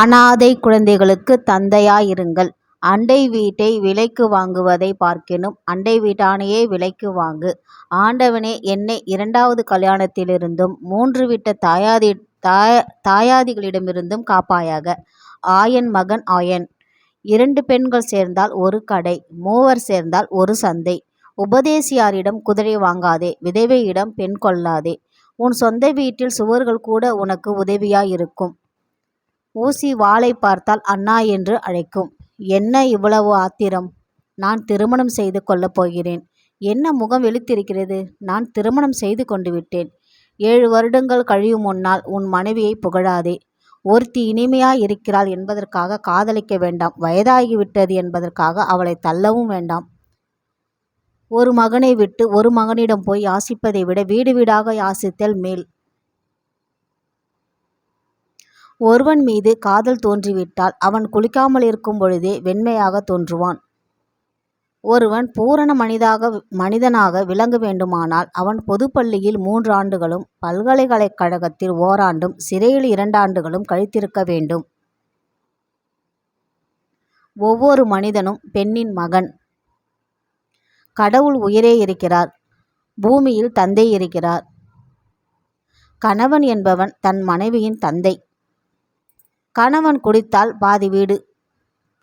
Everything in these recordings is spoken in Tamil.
அனாதை குழந்தைகளுக்கு தந்தையாயிருங்கள். அண்டை வீட்டை விலைக்கு வாங்குவதை பார்க்கினும் அண்டை வீட்டானையே விலைக்கு வாங்கு. ஆண்டவனே என்னை இரண்டாவது கல்யாணத்திலிருந்தும் மூன்று விட்ட தாயாதிகளிடமிருந்தும் காப்பாயாக. ஆயன் மகன் ஆயன் இரண்டு பெண்கள் சேர்ந்தால் ஒரு கடை மூவர் சேர்ந்தால் ஒரு சந்தை. உபதேசியாரிடம் குதிரை வாங்காதே விதவையிடம் பெண் கொள்ளாதே. உன் சொந்த வீட்டில் சுவர்கள் கூட உனக்கு உதவியாயிருக்கும். ஊசி வாளை பார்த்தால் அண்ணா என்று அழைக்கும். என்ன இவ்வளவு ஆத்திரம்? நான் திருமணம் செய்து கொள்ளப் போகிறேன். என்ன முகம் வெளுத்திருக்கிறது? நான் திருமணம் செய்து கொண்டு விட்டேன் ஏழு வருடங்கள் கழியும் முன்னால் உன் மனைவியை புகழாதே. ஒருத்தி இனிமையாயிருக்கிறாள் என்பதற்காக காதலிக்க வேண்டாம் வயதாகிவிட்டது என்பதற்காக அவளை தள்ளவும் வேண்டாம். ஒரு மகனை விட்டு ஒரு மகனிடம் போய் யாசிப்பதை விட வீடு வீடாக யாசித்தல் மேல். ஒருவன் மீது காதல் தோன்றிவிட்டால் அவன் குளிக்காமலிருக்கும் பொழுதே வெண்மையாக தோன்றுவான். ஒருவன் பூரண மனிதாக மனிதனாக விளங்க வேண்டுமானால் அவன் பொதுப்பள்ளியில் மூன்று ஆண்டுகளும் பல்கலைக்கழகத்தில் ஓராண்டும் சிறையில் இரண்டாண்டுகளும் கழித்திருக்க வேண்டும். ஒவ்வொரு மனிதனும் பெண்ணின் மகன். கடவுள் உயிரே இருக்கிறார். பூமியில் தந்தை இருக்கிறார். கணவன் என்பவன் தன் மனைவியின் தந்தை. கணவன் குடித்தால் பாதி வீடு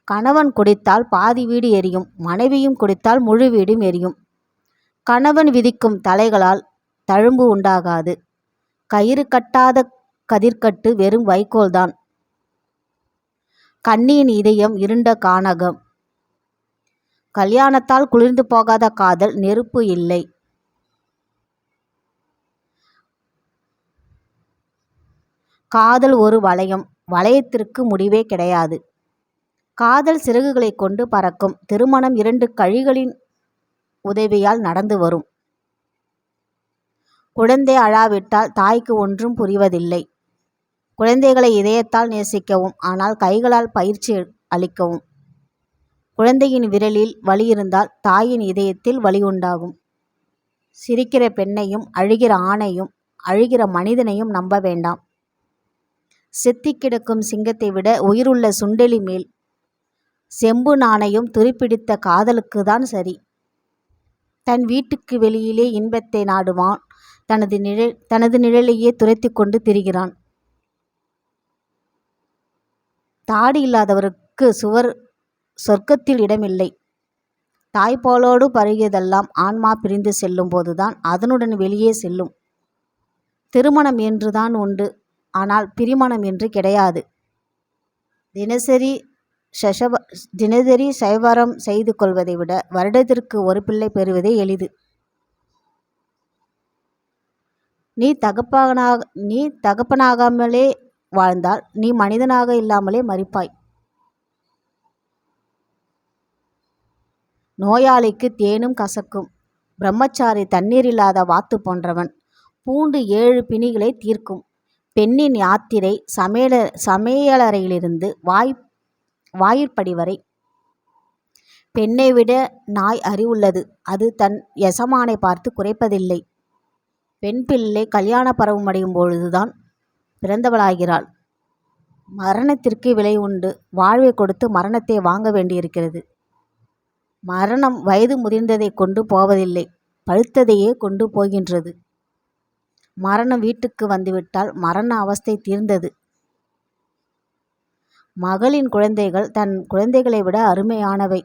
கணவன் குடித்தால் பாதி வீடு எரியும். மனைவியும் குடித்தால் முழு வீடும் எரியும். கணவன் விதிக்கும் தலைகளால் தழும்பு உண்டாகாது. கயிறு கட்டாத கதிர்க்கட்டு வெறும் வைக்கோல்தான். கண்ணியின் இதயம் இருண்ட கானகம். கல்யாணத்தால் குளிர்ந்து போகாத காதல் நெருப்பு இல்லை. காதல் ஒரு வளையம். வளையத்திற்கு முடிவே கிடையாது. காதல் சிறகுகளைக் கொண்டு பறக்கும். திருமணம் இரண்டு கழிகளின் உதவியால் நடந்து வரும். குழந்தை அழாவிட்டால் தாய்க்கு ஒன்றும் புரிவதில்லை. குழந்தைகளை இதயத்தால் நேசிக்கவும் ஆனால் கைகளால் பயிற்சி அளிக்கவும். குழந்தையின் விரலில் வலி இருந்தால் தாயின் இதயத்தில் வலி உண்டாகும். சிரிக்கிற பெண்ணையும் அழுகிற ஆணையும் அழுகிற மனிதனையும் நம்ப வேண்டாம். செத்தி கிடக்கும் சிங்கத்தை விட உயிருள்ள சுண்டெலி மேல். செம்பு நாணயம் துருப்பிடித்த காதலுக்கு தான் சரி. தன் வீட்டுக்கு வெளியிலே இன்பத்தை நாடுவான் தனது நிழல் தனது நிழலையே துரத்திக் கொண்டு திரிகிறான். தாடி இல்லாதவருக்கு சுவர் சொர்க்கத்தில் இடமில்லை. தாய்ப்பாலோடு பருகியதெல்லாம் ஆன்மா பிரிந்து செல்லும் போதுதான் அதனுடன் வெளியே செல்லும். திருமணம் என்றுதான் உண்டு. ஆனால் பிரிமணம் என்று கிடையாது. தினசரி சைவரம் செய்து கொள்வதை விட வருடத்திற்கு ஒரு பிள்ளை பெறுவதே எளிது. நீ தகப்பனாக நீ தகப்பனாகாமலே வாழ்ந்தால் நீ மனிதனாக இல்லாமலே மறிப்பாய் நோயாளிக்கு தேனும் கசக்கும். பிரம்மச்சாரி தண்ணீரில்லாத வாத்து போன்றவன். பூண்டு ஏழு பிணிகளை தீர்க்கும். பெண்ணின் யாத்திரை சமையல சமையலறையிலிருந்து வாய் வாயிற்படி வரை. பெண்ணை விட நாய் அறிவுள்ளது. அது தன் எசமானைப் பார்த்து குறைப்பதில்லை பெண் பிள்ளை கல்யாணப் பருவமடையும் பொழுதுதான் பிறந்தவளாகிறாள். மரணத்திற்கு விலை உண்டு. வாழ்வை கொடுத்து மரணத்தை வாங்க வேண்டியிருக்கிறது. மரணம் வயது முதிர்ந்ததைக் கொண்டு போவதில்லை பழுத்ததையே கொண்டு போகின்றது. மரணம் வீட்டுக்கு வந்துவிட்டால் மரண அவஸ்தை தீர்ந்தது. மகளின் குழந்தைகள் தன் குழந்தைகளை விட அருமையானவை.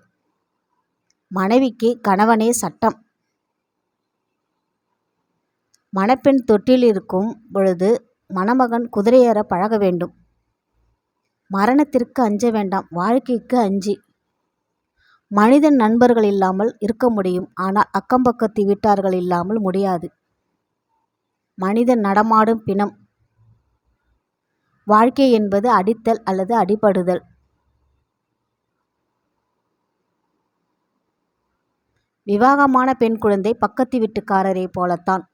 மனைவிக்கு கணவனே சட்டம். மணப்பெண் தொட்டிலிருக்கும் பொழுது மணமகன் குதிரையேற பழக வேண்டும். மரணத்திற்கு அஞ்ச வேண்டாம் வாழ்க்கைக்கு அஞ்சி. மனிதன் நண்பர்கள் இல்லாமல் இருக்க முடியும். ஆனால் அக்கம் பக்கத்து வீட்டார்கள் இல்லாமல் முடியாது. மனிதன் நடமாடும் பிணம். வாழ்க்கை என்பது அடித்தல் அல்லது அடிபடுதல். விவாகமான பெண் குழந்தை பக்கத்து வீட்டுக்காரரைப் போலத்தான்.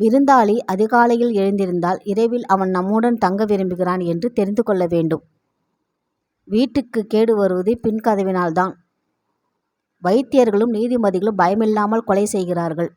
விருந்தாளி அதிகாலையில் எழுந்திருந்தால் இரவில் அவன் நம்முடன் தங்க விரும்புகிறான் என்று தெரிந்து கொள்ள வேண்டும். வீட்டுக்குக் கேடு வருவது பின்கதவினால்தான். வைத்தியர்களும் நீதிமதிகளும் பயமில்லாமல் கொலை செய்கிறார்கள்.